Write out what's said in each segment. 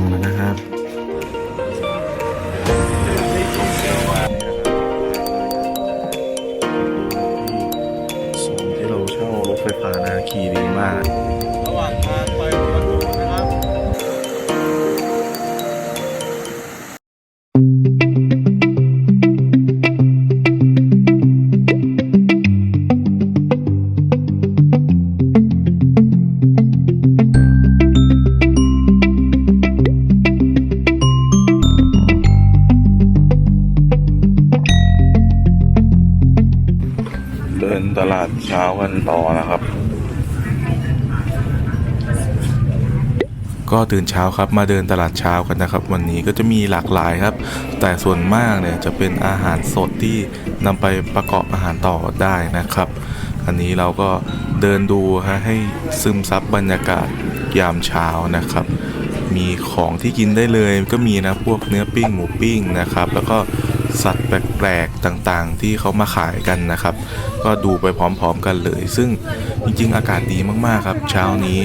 ำนะครับ กันต่อนะครับ ก็ตื่นเช้าครับมาเดินตลาดเช้ากันนะครับ วันนี้ก็จะมีหลากหลายครับ แต่ส่วนมากเนี่ยจะเป็นอาหารสดที่นำไปประกอบอาหารต่อได้นะครับ อันนี้เราก็เดินดูฮะให้ซึมซับบรรยากาศยามเช้านะครับ มีของที่กินได้เลยก็มีนะพวกเนื้อปิ้งหมูปิ้งนะครับ แล้วก็ สัตว์แปลกๆต่างๆ ที่เขามาขายกันนะครับ ก็ดูไปพร้อมๆกันเลย ซึ่งจริงๆ อากาศดีมากๆครับ เช้านี้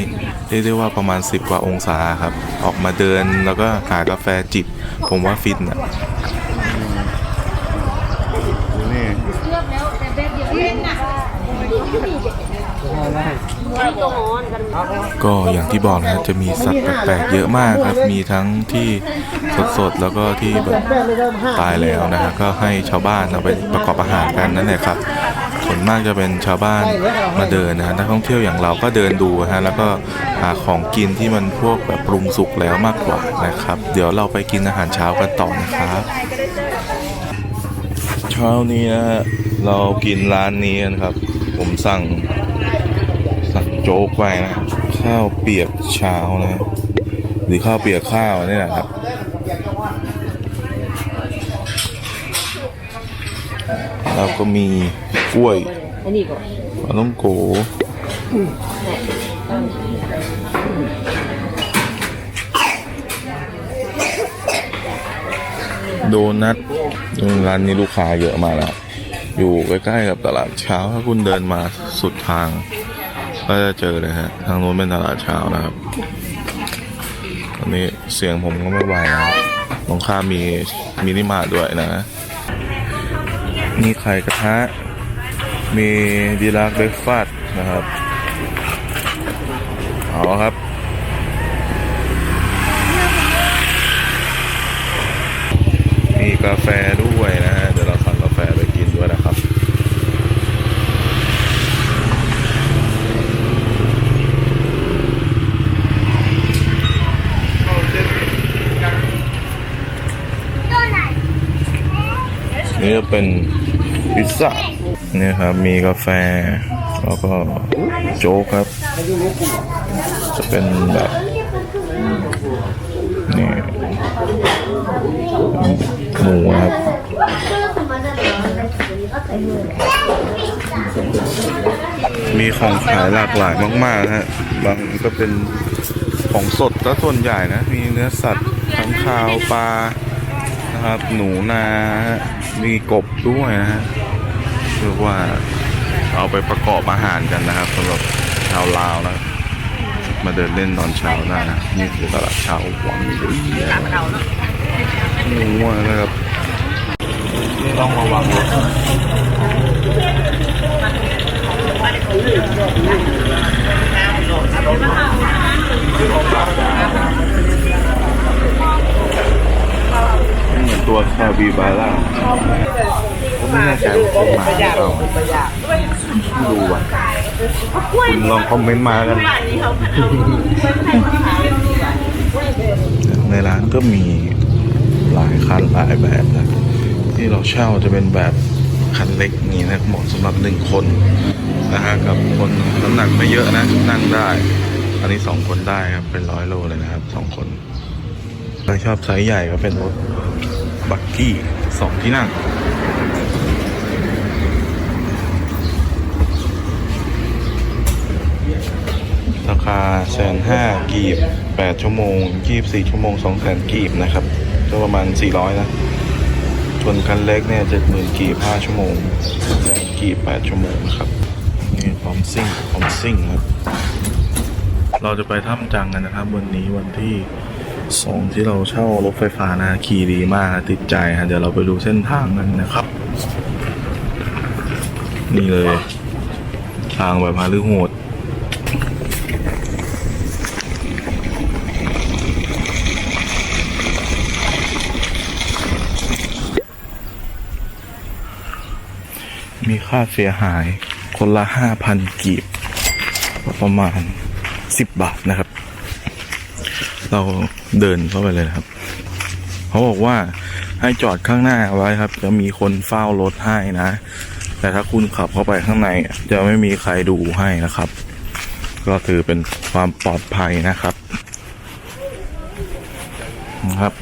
เรียกได้ว่าประมาณ 10 กว่าองศาครับ ออกมาเดินแล้วก็หากาแฟจิบ ผมว่าฟินอะนี่เลือ กแล้วแต่แบบเดียวเองน่ะก็อย่างที่บอกนะจะมีสัตว์แปลกๆเยอะมากครับ มีทั้งที่สดๆแล้วก็ที่แบบตายแล้วนะฮะก็ให้ชาวบ้านเอาไปประกอบอาหารกันนั่นแหละครับส่วนมากจะเป็นชาวบ้านมาเดินนะฮะนักท่องเที่ยวอย่างเราก็เดินดูฮะแล้วก็หาของกินที่มันพวกแบบปรุงสุกแล้วมากกว่านะครับ เดี๋ยวเราไปกินอาหารเช้ากันต่อนะครับเช้านี้นะฮะเรากินร้านนี้กันครับ ผมสั่งสั่ง โจ๊กไปนะข้าวเปียกเช้านะหรือข้าวเปียกข้าวนี่แหละครับแล้วก็มีกล้วยอันนี้ก่อนปลาต้องโกโดนัทร้านนี้ลูกค้าเยอะมากนะอยู่ใกล้ๆกับตลาดเช้าถ้าคุณเดินมาสุดทาง ก็จะเจอเลยฮะ ทางโน้นเป็นตลาดเช้านะครับตอนนี้เสียงผมก็ไม่ไหวนะตรงข้ามมีมินิมาร์ทด้วยนะ มีไข่กระทะ มีดีลักเบรฟาสต์นะครับ เอาครับ มีกาแฟด้วยนะฮะ เดี๋ยวเราสั่งกาแฟไปกินด้วยนะครับ นี่จะ เป็นพิซซ่าเนี่ยครับ มีกาแฟ แล้วก็โจ๊กครับ จะเป็นแบบนี่หมูครับ มีของขายหลากหลายมากๆฮะ บางก็เป็นของสดก็ส่วนใหญ่นะ มีเนื้อสัตว์ทั้งคาวปลานะครับ หนูนาฮะ มีกบด้วยนะฮะเรียกว่าเอาไปประกอบอาหารกันนะครับสำหรับชาวลาวนะ มาเดินเล่นตอนเช้าได้นะนี่คือตลาดเช้าหวังดีหมูนะครับต้องระวังรถเห มือนตัวคาบิบาร่าผมไม่แน่ใจว่าเป็นหมาหรือเปล่าไม่รู้ว่ะคุณลองคอมเมนต์มากันในร้านก็มีหลายคันหลายแบบนะที่เราเช่าจะเป็นแบบคันเล็กนี้นะเหมาะสำหรับหนึ่งคนนะฮะกับคนน้ำหนักไม่เยอะนะนั่งได้ อันนี้สองคนได้ครับเป็นร้อยโลเลยนะครับสองคนใครชอบไซส์ใหญ่ก็เป็นรถ บักกี้สองที่นั่ง ราคาแสนห้ากีบแปดชั่วโมงยี่บสี่ชั่วโมงสองแสนกีบนะครับก็ประมาณสี่ร้อยนะส่วนคันเล็กเนี่ยเจ็ดหมื่นกีบห้าชั่วโมงแสนกีบแปดชั่วโมงนะครับนี่พร้อมซิ่งพร้อมซิ่งครับ เราจะไปถ้ำจังกันนะครับ วันนี้วันที่ สองที่เราเช่ารถไฟฟ้านะขี่ดีมากติดใจฮะเดี๋ยวเราไปดูเส้นทางกันนะครับ นี่เลย ทางแบบฮาลือโหดมีค่าเสียหายคนละห้าพันกีบ ประมาณสิบบาทนะครับ เรา เดินเข้าไปเลยครับ เขาบอกว่าให้จอดข้างหน้าไว้ครับ จะมีคนเฝ้ารถให้นะ แต่ถ้าคุณขับเข้าไปข้างใน จะไม่มีใครดูให้นะครับ ก็ถือเป็นความปลอดภัยนะครับนะครับ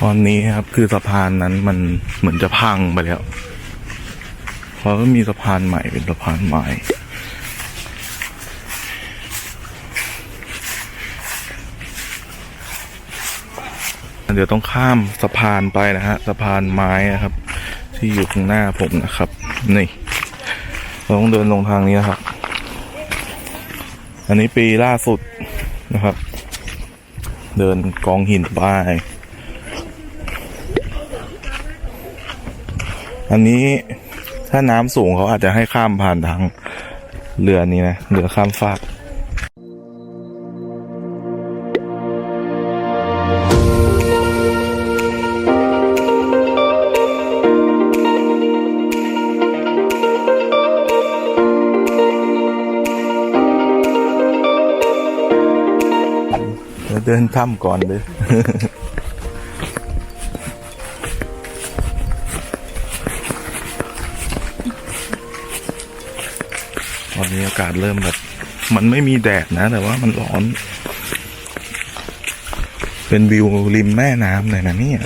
ตอนนี้ครับคือสะพานนั้นมันเหมือนจะพังไปแล้วเพราะมีสะพานใหม่เป็นสะพานใหม่ เดี๋ยวต้องข้ามสะพานไปนะฮะสะพานไม้นะครับ ที่อยู่ข้างหน้าผมนะครับ นี่เราต้องเดินลงทางนี้นะครับ อันนี้ปีล่าสุดนะครับ เดินกองหินไปอันนี้ถ้าน้ำสูงเขาอาจจะให้ข้ามผ่านทางเรือนี้นะเรือข้ามฟาก ถ้ำก่อนเลยตอนนี้อากาศเริ่มแบบ มันไม่มีแดดนะ แต่ว่ามันร้อน เป็นวิวริมแม่น้ำเลยนะเนี่ย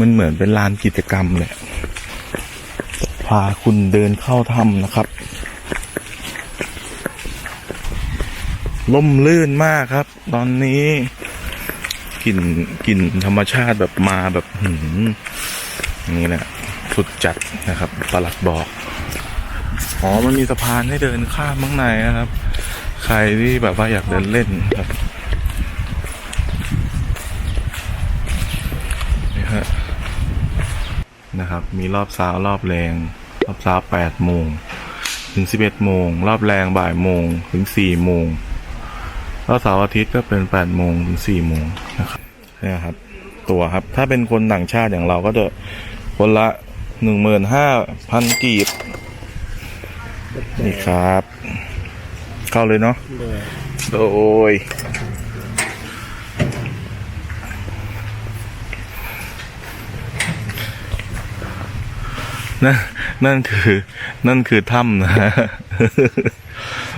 มันเหมือนเป็นลานกิจกรรมเลยพาคุณเดินเข้าถ้ำนะครับ ล่มลื่นมากครับ ตอนนี้กลิ่นกลิ่นธรรมชาติแบบมาแบบหืมนี่แหละสุดจัดนะครับประหลัดบอกอ๋อมันมีสะพานให้เดินข้ามข้างในนะครับ ใครที่แบบว่าอยากเดินเล่นครับนี่ฮะนะครับ มีรอบเช้ารอบแรง รอบเช้าแปดโมงถึงสิบเอ็ดโมง รอบแรงบ่ายโมงถึงสี่โมง รอบเสาร์อาทิตย์ก็เป็นแปดโมงถึงสี่โมงนะครับนี่ครับ ตัวครับ ถ้าเป็นคนต่างชาติอย่างเราก็จะคนละหนึ่งหมื่นห้าพันกีบ นี่ครับ เข้าเลยเนาะโดยนั่นนั่นคือ นั่นคือถ้ำนะ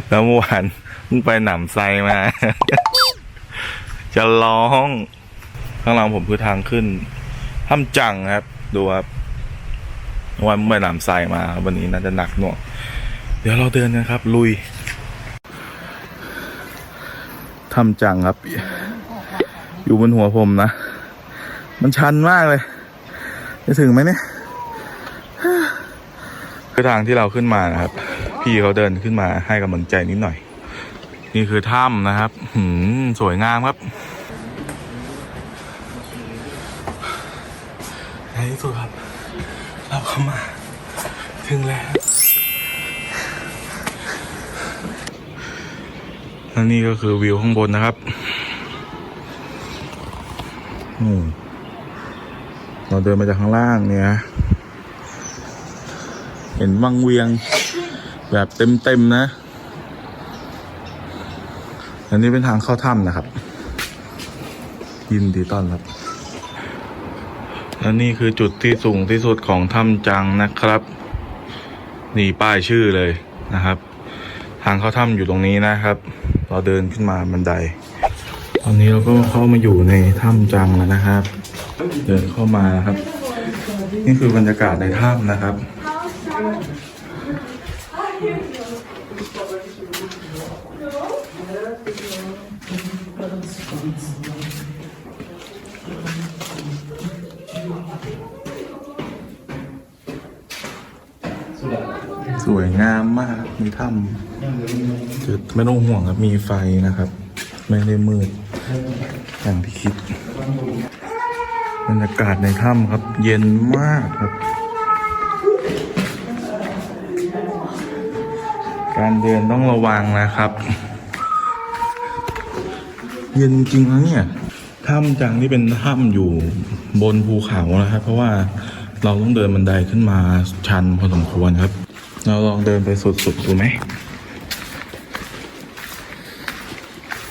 แล้วเมื่อวาน มึงไปหนำไซมา จะร้อง ข้างหลังผมคือทางขึ้นถ้ำจังครับ ดูครับวานมึงไปหนำไซมา วันนี้น่าจะหนักหน่วงเดี๋ยวเราเดินกันครับ ลุยทำจังครับ อยู่บนหัวผมนะ มันชันมากเลย จะถึงไหมเนี่ยคือทางที่เราขึ้นมานะครับ พี่เขาเดินขึ้นมาให้กำลังใจนิดหน่อย นี่คือถ้ำนะครับหืมสวยงามครับในที่สุดครับ เราเข้ามา ถึงแล้วและนี่ก็คือวิวข้างบนนะครับอืมเราเดินมาจากข้างล่างเนี่ย เห็นวังเวียงแบบเต็มๆนะ อันนี้เป็นทางเข้าถ้ำนะครับ ยินดีต้อนรับและนี่คือจุดที่สูงที่สุดของถ้ำจังนะครับ นี่ป้ายชื่อเลยนะครับ ทางเข้าถ้ำอยู่ตรงนี้นะครับ เราเดินขึ้นมาบันได ตอนนี้เราก็เข้ามาอยู่ในถ้ำจังแล้วนะครับ เดินเข้ามานะครับ นี่คือบรรยากาศในถ้ำนะครับ ถ้ำจุดไม่ต้องห่วงครับ มีไฟนะครับ ไม่ได้มืด อย่างที่คิดบรรยากาศในถ้ำครับ เย็นมากครับ การเดินต้องระวังนะครับ เย็นจริงนะเนี่ยถ้ำจังที่เป็นถ้ำอยู่บนภูเขานะครับ เพราะว่าเราต้องเดินบันไดขึ้นมาชันพอสมควรครับ เราลองเดินไปสุดๆดูไหม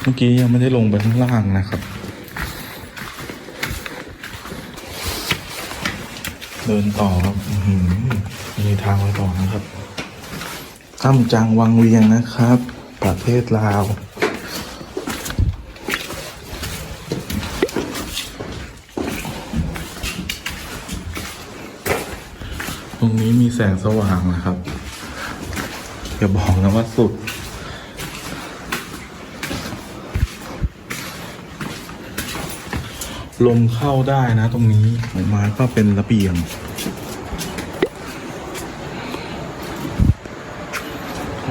เมื่อกี้ยังไม่ได้ลงไปข้างล่างนะครับ เดินต่อครับมีทางไปต่อนะครับถ้ำจังวังเวียงนะครับ ประเทศลาวตรงนี้มีแสงสว่างนะครับ อย่าบอกนะว่าสุด ลมเข้าได้นะตรงนี้ออกมาก็เป็นระเบียง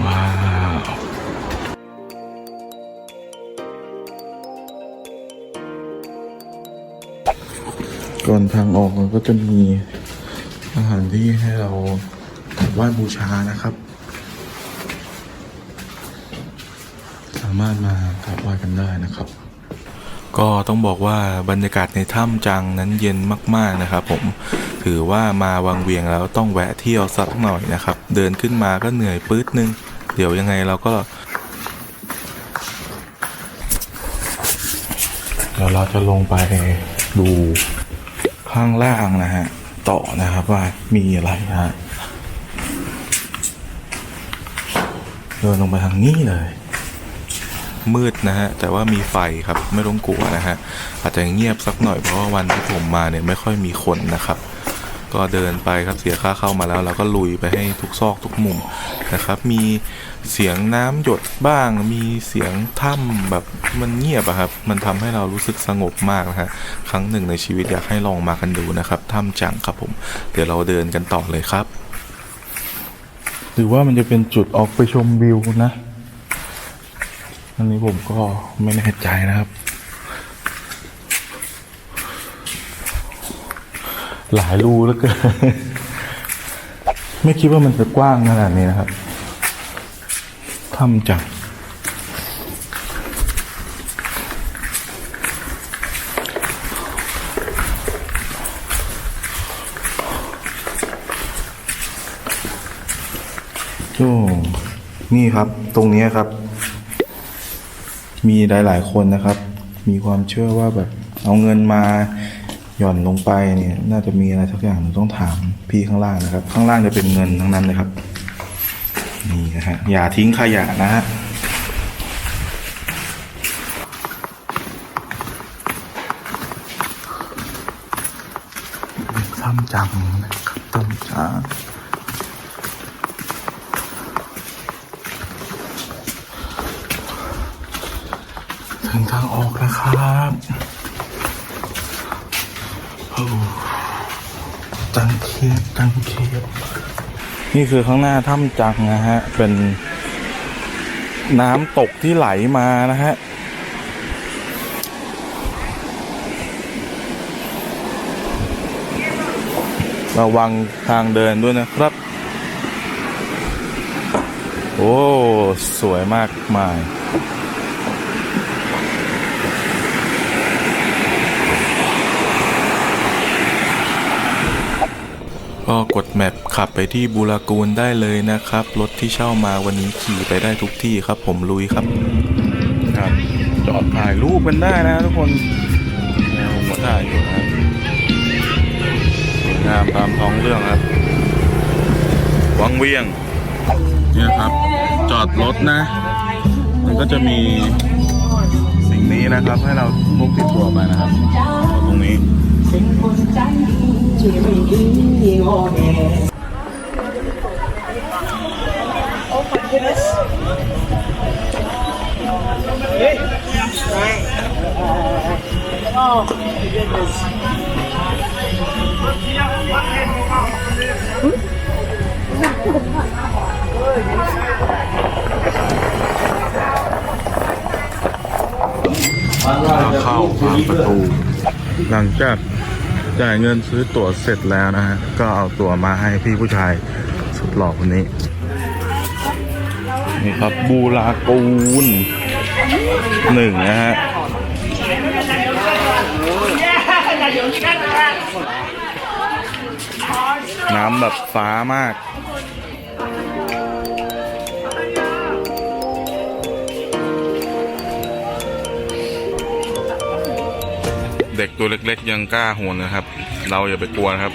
ว้าวก่อนทางออกมันก็จะมีอาหารที่ให้เราไหว้บูชานะครับามารถมากราบไหว้กันได้นะครับ ก็ต้องบอกว่าบรรยากาศในถ้ำจังนั้นเย็นมากๆนะครับผมถือว่ามาวังเวียงแล้วต้องแวะเที่ยวสักหน่อยนะครับ เดินขึ้นมาก็เหนื่อยปื๊ดนึง เดี๋ยวยังไงเราก็เดี๋ยวเราจะลงไปดูข้างล่างนะฮะต่อนะครับว่ามีอะไรนะฮะเดินลงไปทางนี้เลย มืดนะฮะ แต่ว่ามีไฟครับไม่ต้องกลัวนะฮะ อาจจะเงียบสักหน่อยเพราะว่าวันที่ผมมาเนี่ยไม่ค่อยมีคนนะครับ ก็เดินไปครับเสียค่าเข้ามาแล้ว เราก็ลุยไปให้ทุกซอกทุกมุมนะครับ มีเสียงน้ำหยดบ้าง มีเสียงถ้ำแบบมันเงียบอะครับ มันทำให้เรารู้สึกสงบมากนะฮะ ครั้งหนึ่งในชีวิตอยากให้ลองมากันดูนะครับถ้ำจังครับผม เดี๋ยวเราเดินกันต่อเลยครับ หรือว่ามันจะเป็นจุดออกไปชมวิวนะ อันนี้ผมก็ไม่แน่ใจนะครับ หลายรูแล้วเกินไม่คิดว่ามันจะกว้างขนาดนี้นะครับถ้ำจังโอ้นี่ครับ ตรงนี้ครับ มีหลาย ๆ คนนะครับ มีความเชื่อว่าแบบเอาเงินมาหย่อนลงไปเนี่ยน่าจะมีอะไรสักอย่างต้องถามพี่ข้างล่างนะครับ ข้างล่างจะเป็นเงินทั้งนั้นเลยครับ นี่นะฮะอย่าทิ้งขยะนะฮะทำจังนะครับทำจัง ถึงทางออกแล้วครับโอ้จังเคียบจังเคียบนี่คือข้างหน้าถ้ำจังนะฮะ เป็นน้ำตกที่ไหลมานะฮะระวังทางเดินด้วยนะครับ โอ้ สวยมากมาย ก็กดแมปขับไปที่บูรากูลได้เลยนะครับ รถที่เช่ามาวันนี้ขี่ไปได้ทุกที่ครับ ผมลุยครับครับ จอดถ่ายรูปกันได้นะทุกคนผมก็ถ่ายอยู่นะสวยงามตามท้องเรื่องครับ วังเวียง เนี่ยครับ จอดรถนะ มันก็จะมีสิ่งนี้นะครับ ให้เราพกติดตัวไปนะครับตรงนี้ เก็เข้าผ่านประตูหลังจาก จ่ายเงินซื้อตั๋วเสร็จแล้วนะฮะ ก็เอาตั๋วมาให้พี่ผู้ชายสุดหล่อคนนี้ นี่ครับบูรากูลหนึ่งนะฮะน้ำแบบฟ้ามาก เด็กตัวเล็กๆ ยังกล้าโหนนะครับ เราอย่าไปกลัวนะครับ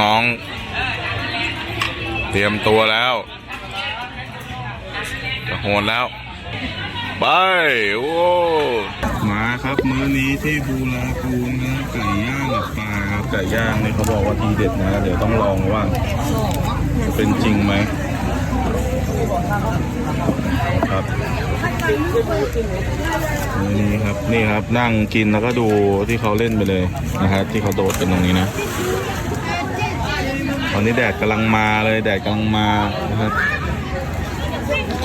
น้องๆ เตรียมตัวแล้วจะโหนแล้ว ไป โอ้มาครับมื้อนี้ที่บูรากูนนะไก่ย่างกับปลาครับไก่ย่างนี่เขาบอกว่าทีเด็ดนะ เดี๋ยวต้องลองว่า จะเป็นจริงไหม ครับนี้ครับนี่ครับนั่งกินแล้วก็ดูที่เขาเล่นไปเลยนะฮะที่เขาโดดกันตรงนี้นะตอนนี้แดดกำลังมาเลยแดดกำลังมานะครับ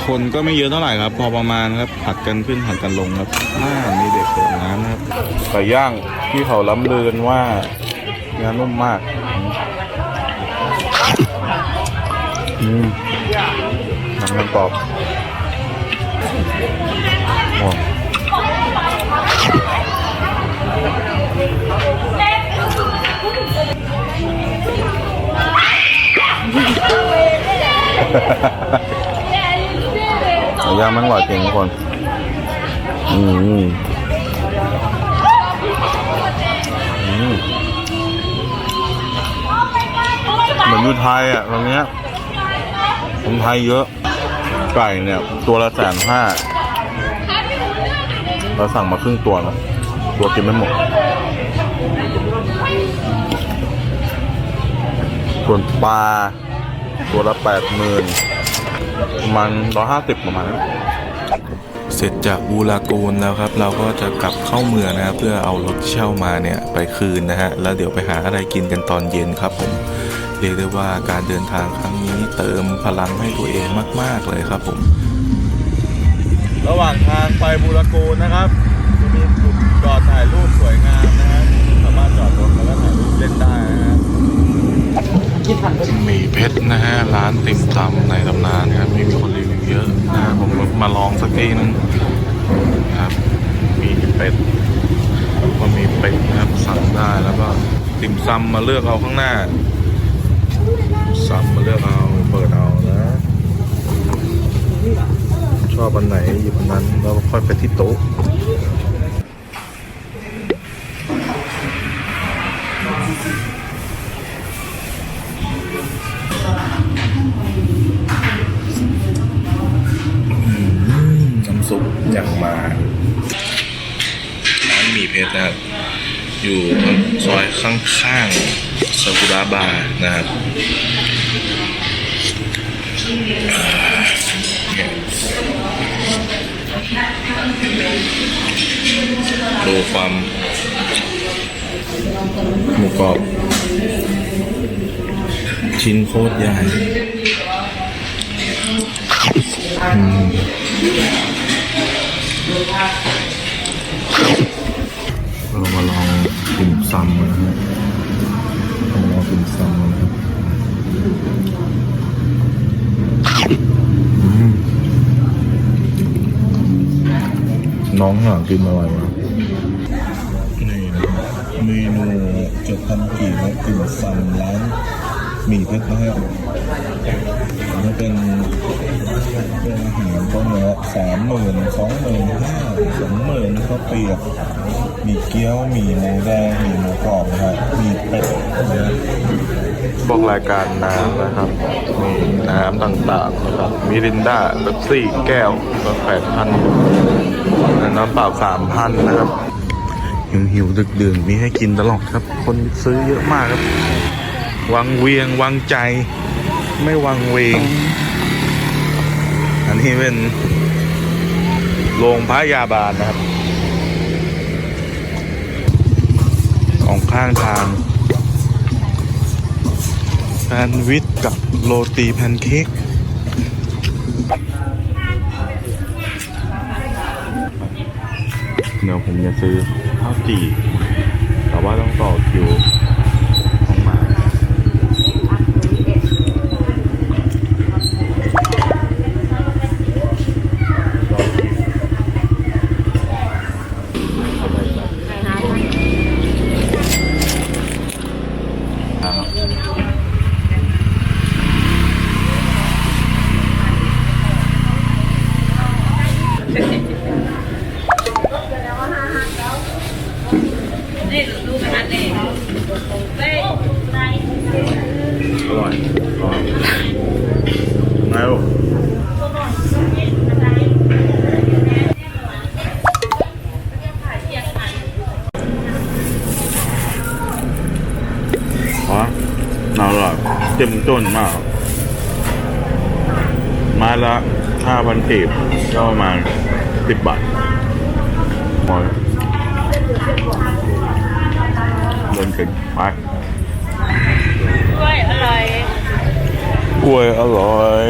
คนก็ไม่เยอะเท่าไหร่ครับ พอประมาณครับผัดกันขึ้นผัดกันลงครับน่ามีเด็กเสิร์ฟน้ำนะครับไก่ย่างที่เขาล้ำเลือนว่าเนื้อนุ่มมาก อืม มันกรอบโอ้ย่างมันอร่อยจริงทุกคนอืมอืมอืมเหมือนอยู่ไทยอะตรงเนี้ยคนไทยเยอะ ไก่เนี่ย ตัวละแสนห้าเราสั่งมาครึ่งตัวนะตัวกินไม่หมด ส่วนปลา ตัวละแปดหมื่นประมาณร้อยห้าสิบประมาณนั้นเสร็จจากบูรากูนแล้วครับ เราก็จะกลับเข้าเมืองนะครับ เพื่อเอารถเช่ามาเนี่ย ไปคืนนะฮะ แล้วเดี๋ยวไปหาอะไรกินกันตอนเย็นครับผม เรียกได้ว่าการเดินทางครั้งนี้เติมพลังให้ตัวเองมาก ๆ เลยครับผม ระหว่างทางไปบูรากูนนะครับจะมีจุดจอดถ่ายรูปสวยงามนะฮะสามารถจอดรถแล้วก็ถ่ายรูปเล่นได้นะฮะมีเพชรนะฮะร้านติ่มซำในตำนานนะครับมีมีคนรีวิวเยอะนะฮะผมมาลองสักทีนึงนะครับมีเป็ดแล้วก็มีเป็ดนะครับสั่งได้แล้วก็ติ่มซำมาเลือกเอาข้างหน้า ซัมมาเลือกเอาเปิดเอานะ ชอบอันไหนหยิบอันนั้นแล้วค่อยไปที่โต๊ะน้ำซุปอย่างมาร้านมีเพชรนะครับ อยู่ซอยข้างๆ ซากุระบาร์นะครับเนี่ยดูความหมูกรอบ ชิ้นโคตรใหญ่เรามาลองติ่มซำกันนะฮะเรา น้องติ่มซำกันนะครับอืมน้องหากินอะไรวะนี่นะครับเมนูเจ็ดพันกี่และติ่มซำร้านหมี่เพชรนะฮะ สามหมื่นสองหมื่นห้าสองหมื่นข้าวเปียกมีเกี๊ยวมีหมูแดงมีหมูกรอบนะครับมีเป็ดนะบอกรายการน้ำนะครับมีน้ำต่างๆนะครับมีรินดาเบปซี่แก้วก็แปดพันน้ำเปล่าสามพันนะครับ หิวหิวดึกดื่นมีให้กินตลอดครับ คนซื้อเยอะมากครับวังเวียงวังใจ ไม่วังเวง อันนี้เป็น โรงพยาบาลนะครับ ของข้างทางแซนด์วิชกับโรตีแพนเค้กเดี๋ยวผมจะซื้อข้าวจี่แต่ว่าต้องต่อคิวต้องมา ครับอร่อยร้อนไงลูกอ๋ออร่อยเต็มต้นมาก ไมาละห้าพันกีบก็ประมาณสิบบาทหมดเดินถึงไปกล้วยอร่อยกล้วยอร่อย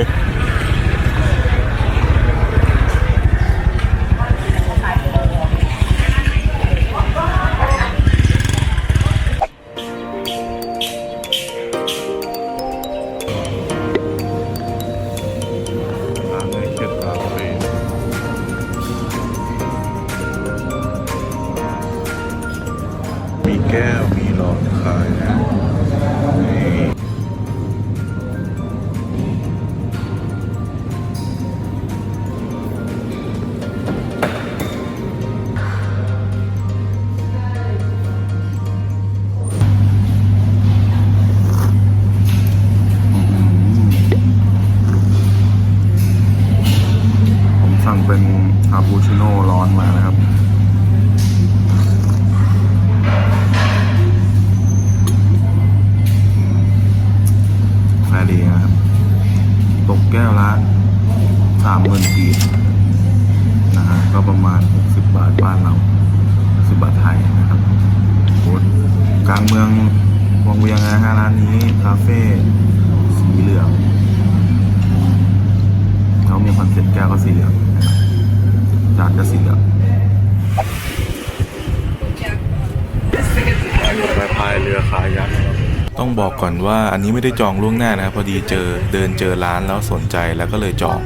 ว่าอันนี้ไม่ได้จองล่วงหน้านะครับพอดีเจอเดินเจอร้านแล้วสนใจแล้วก็เลยจอง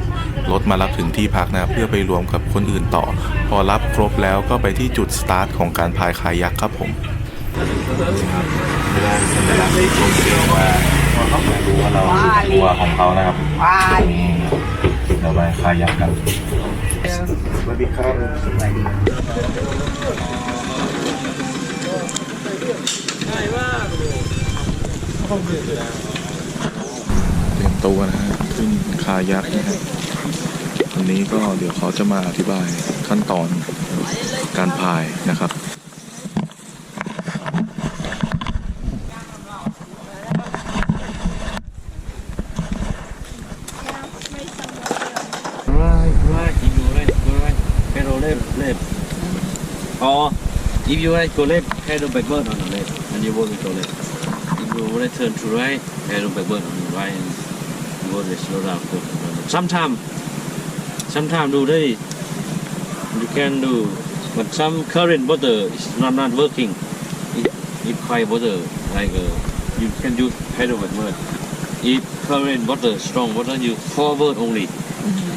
รถมารับถึงที่พักนะครับเพื่อไปรวมกับคนอื่นต่อ พอรับครบแล้วก็ไปที่จุดสตาร์ทของการพายคายักครับผมไม่ได้สัญลักษณ์ที่ชมเชื่อว่ารู้ว่าเราตัวของเขานะครับว้ายเราไปคายักกันสวัสดีครับ เตรียมตัวนะฮะขึ้นคายักนะฮะวันนี้ก็เดี๋ยวเขาจะมาอธิบายขั้นตอนการพายนะครับอ๋อ if you like go left, paddle backward on the left, and you won't go left. Want to turn to right, pedal backward on the right, and you want to slow down. Go Sometimes, sometimes do this. You can do, but some current water is not not working. It, it high water, like uh, you can do pedal backward. If current water, strong water, you forward only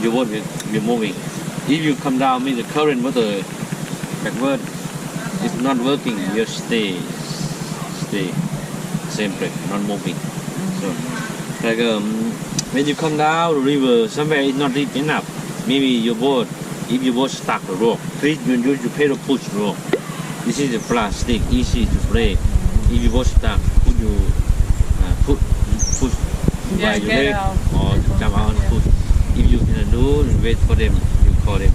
you won't be, be moving. If you come down, mean the current water backward is not working. You stay, stay, same place, not moving. So, like um, when you come down the river, somewhere it's not deep enough. Maybe your boat, if your boat stuck the rock, please you use your pedal push the rock. This is the plastic, easy to play. If your boat stuck, put you uh, put push by your leg or jump out and push. If you can do, wait for them. You call them,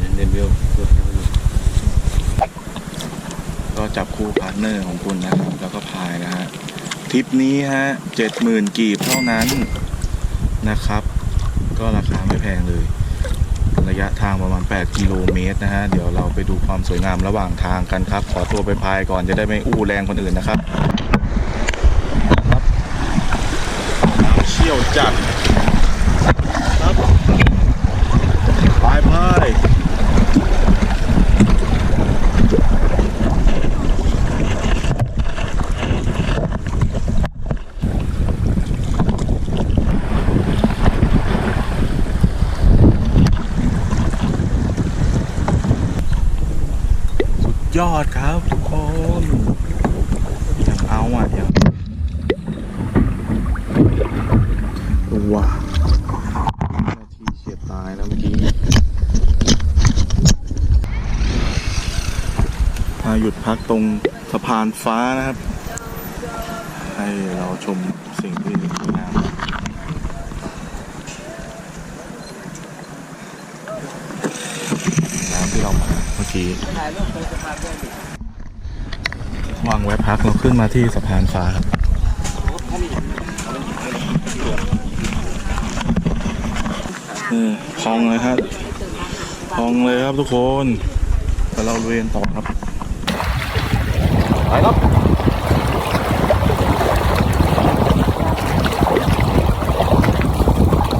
and then we'll go help you. ก็จับคู่พาร์ทเนอร์ของคุณนะครับ แล้วก็พายนะฮะทริปนี้ฮะเจ็ดหมื่นกีบเท่านั้นนะครับ ก็ราคาไม่แพงเลย ระยะทางประมาณ 8 กิโลเมตรนะฮะ เดี๋ยวเราไปดูความสวยงามระหว่างทางกันครับ ขอตัวไปพายก่อนจะได้ไม่อู้แรงคนอื่นนะครับเชี่ยวจัดครับไปไปสุด ยอดครับทุกคนอย่างเอาอะอย่างว้านาทีเฉียดตายแล้วเมื่อกี้มาหยุดพักตรงสะพานฟ้านะครับ ให้เราชมสิ่งที่สวยงามน้ำที่เรามาเมื่อ กี้วางแวะพักเราขึ้นมาที่สะพานฟ้าครับนี่พองเลยครับพองเลยครับทุกคน แต่เราเรียนต่อครับ ไปครับ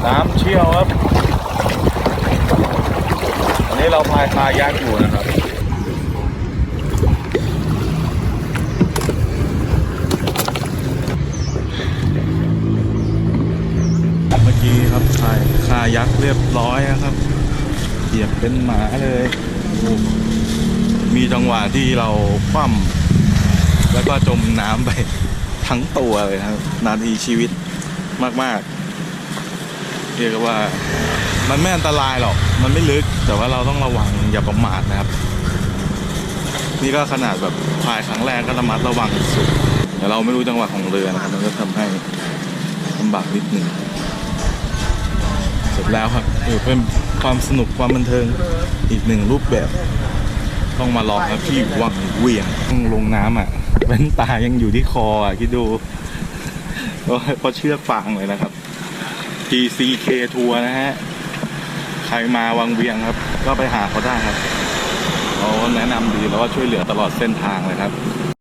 น้ำเชี่ยวครับอั นี้เราพายคายักอยู่นะครับเมื่อกี้ครับพายคายักเรียบร้อยนะครับเหยียบเป็นหมาเลย มีจังหวะที่เราคว่ำแล้วก็จมน้ำไปทั้งตัวเลยครับ นาทีชีวิตมาก ๆ เรียกว่า มันไม่อันตรายหรอก มันไม่ลึก แต่ว่าเราต้องระวังอย่าประมาทนะครับ นี่ก็ขนาดแบบพายครั้งแรกก็ระมัดระวังสุดแต่เราไม่รู้จังหวะของเรือนะครับ มันก็ทำให้ลำบากนิดหนึ่งเสร็จแล้วครับเออเป็นความสนุกความบันเทิงอีกหนึ่งรูปแบบ ต้องมาลองครับที่วังเวียงต้องลงน้ำอะแว่นตายังอยู่ที่คออะคิดดูเพราะเชือกฟางเลยนะครับ PCK ทัวร์นะฮะ ใครมาวังเวียงครับ ก็ไปหาเขาได้ครับเขาแนะนำดีแล้วก็ช่วยเหลือตลอดเส้นทางเลยครับ